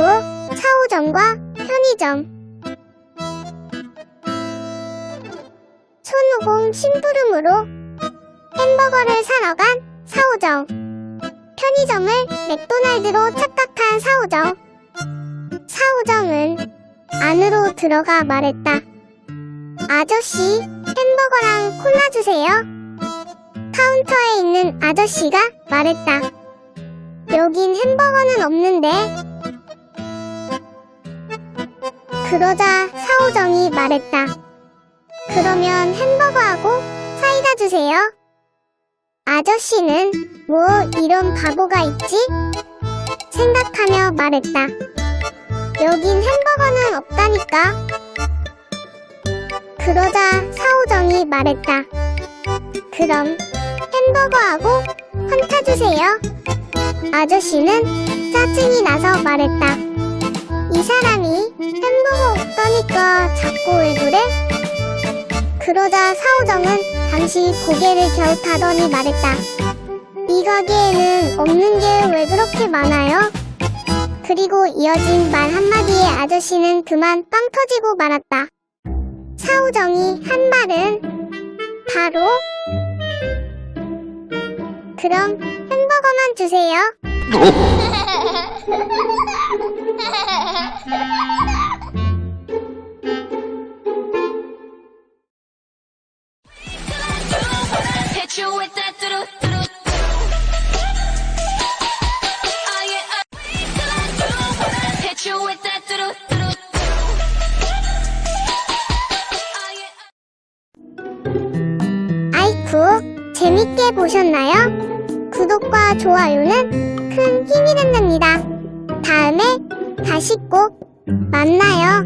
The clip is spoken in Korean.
사오점과 편의점. 손오공 심부름으로 햄버거를 사러 간 사오정. 편의점을 맥도날드로 착각한 사오정. 사오정은 안으로 들어가 말했다. 아저씨, 햄버거랑 콜라 주세요. 카운터에 있는 아저씨가 말했다. 여긴 햄버거는 없는데. 그러자 사오정이 말했다. 그러면 햄버거하고 사이다 주세요. 아저씨는 뭐 이런 바보가 있지? 생각하며 말했다. 여긴 햄버거는 없다니까. 그러자 사오정이 말했다. 그럼 햄버거하고 환타 주세요. 아저씨는 짜증이 나서 말했다. 이 사람이 햄버거 없다니까 자꾸 왜 그래? 그러자 사오정은 잠시 고개를 갸웃하더니 말했다. 이 가게에는 없는 게 왜 그렇게 많아요? 그리고 이어진 말 한마디에 아저씨는 그만 빵 터지고 말았다. 사오정이 한 말은 바로 그럼 햄버거만 주세요. Oh uh. Oh. 아이쿠, 재밌게 보셨나요? 구독과 좋아요는 큰 힘이 된답니다. 다음에 다시 꼭 만나요.